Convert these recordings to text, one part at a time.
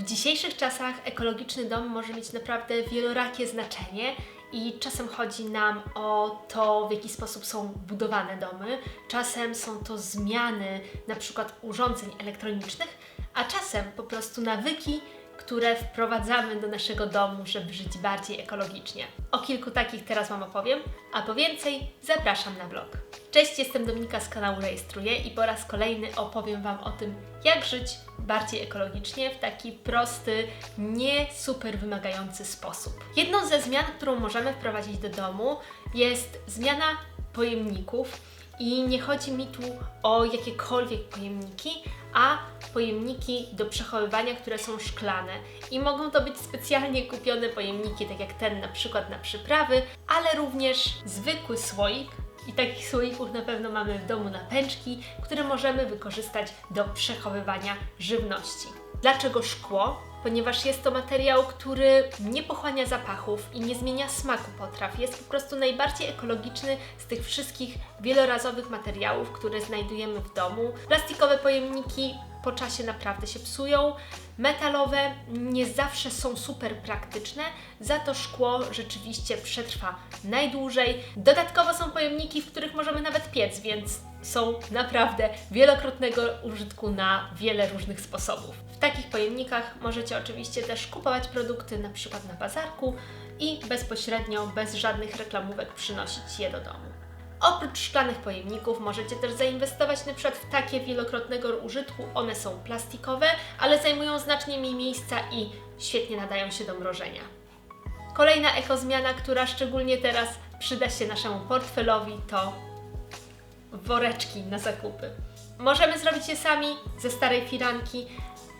W dzisiejszych czasach ekologiczny dom może mieć naprawdę wielorakie znaczenie i czasem chodzi nam o to, w jaki sposób są budowane domy, czasem są to zmiany na przykład urządzeń elektronicznych, a czasem po prostu nawyki, które wprowadzamy do naszego domu, żeby żyć bardziej ekologicznie. O kilku takich teraz Wam opowiem, a po więcej zapraszam na blog. Cześć, jestem Dominika z kanału Rejestruję i po raz kolejny opowiem Wam o tym, jak żyć bardziej ekologicznie w taki prosty, nie super wymagający sposób. Jedną ze zmian, którą możemy wprowadzić do domu jest zmiana pojemników i nie chodzi mi tu o jakiekolwiek pojemniki, a pojemniki do przechowywania, które są szklane. I mogą to być specjalnie kupione pojemniki, tak jak ten na przykład na przyprawy, ale również zwykły słoik. I takich słoików na pewno mamy w domu na pęczki, które możemy wykorzystać do przechowywania żywności. Dlaczego szkło? Ponieważ jest to materiał, który nie pochłania zapachów i nie zmienia smaku potraw. Jest po prostu najbardziej ekologiczny z tych wszystkich wielorazowych materiałów, które znajdujemy w domu. Plastikowe pojemniki po czasie naprawdę się psują. Metalowe nie zawsze są super praktyczne, za to szkło rzeczywiście przetrwa najdłużej. Dodatkowo są pojemniki, w których możemy nawet piec, więc są naprawdę wielokrotnego użytku na wiele różnych sposobów. W takich pojemnikach możecie oczywiście też kupować produkty na przykład na bazarku i bezpośrednio, bez żadnych reklamówek przynosić je do domu. Oprócz szklanych pojemników możecie też zainwestować przykład w takie wielokrotnego użytku. One są plastikowe, ale zajmują znacznie mniej miejsca i świetnie nadają się do mrożenia. Kolejna ekozmiana, która szczególnie teraz przyda się naszemu portfelowi, to woreczki na zakupy. Możemy zrobić je sami ze starej firanki,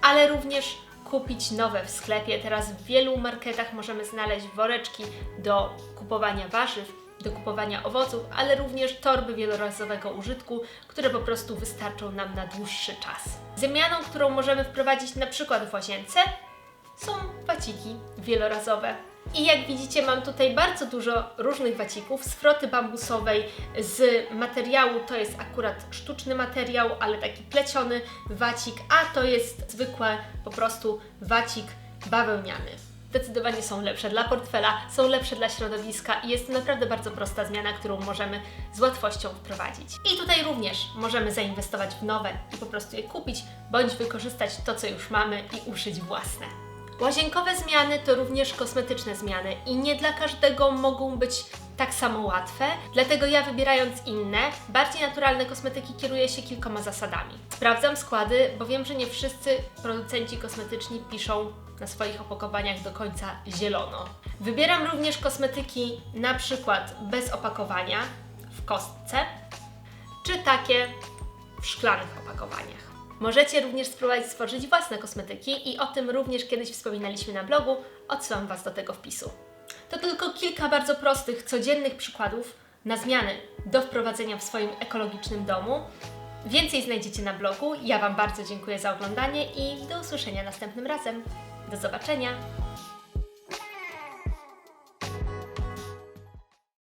ale również kupić nowe w sklepie. Teraz w wielu marketach możemy znaleźć woreczki do kupowania warzyw, do kupowania owoców, ale również torby wielorazowego użytku, które po prostu wystarczą nam na dłuższy czas. Zmianą, którą możemy wprowadzić na przykład w łazience, są waciki wielorazowe. I jak widzicie, mam tutaj bardzo dużo różnych wacików z froty bambusowej, z materiału, to jest akurat sztuczny materiał, ale taki pleciony wacik, a to jest zwykły po prostu wacik bawełniany. Zdecydowanie są lepsze dla portfela, są lepsze dla środowiska i jest to naprawdę bardzo prosta zmiana, którą możemy z łatwością wprowadzić. I tutaj również możemy zainwestować w nowe i po prostu je kupić, bądź wykorzystać to, co już mamy i uszyć własne. Łazienkowe zmiany to również kosmetyczne zmiany i nie dla każdego mogą być tak samo łatwe, dlatego ja wybierając inne, bardziej naturalne kosmetyki kieruję się kilkoma zasadami. Sprawdzam składy, bo wiem, że nie wszyscy producenci kosmetyczni piszą na swoich opakowaniach do końca zielono. Wybieram również kosmetyki na przykład bez opakowania w kostce, czy takie w szklanych opakowaniach. Możecie również spróbować stworzyć własne kosmetyki i o tym również kiedyś wspominaliśmy na blogu, odsyłam Was do tego wpisu. To tylko kilka bardzo prostych, codziennych przykładów na zmiany do wprowadzenia w swoim ekologicznym domu. Więcej znajdziecie na blogu. Ja Wam bardzo dziękuję za oglądanie i do usłyszenia następnym razem. Do zobaczenia!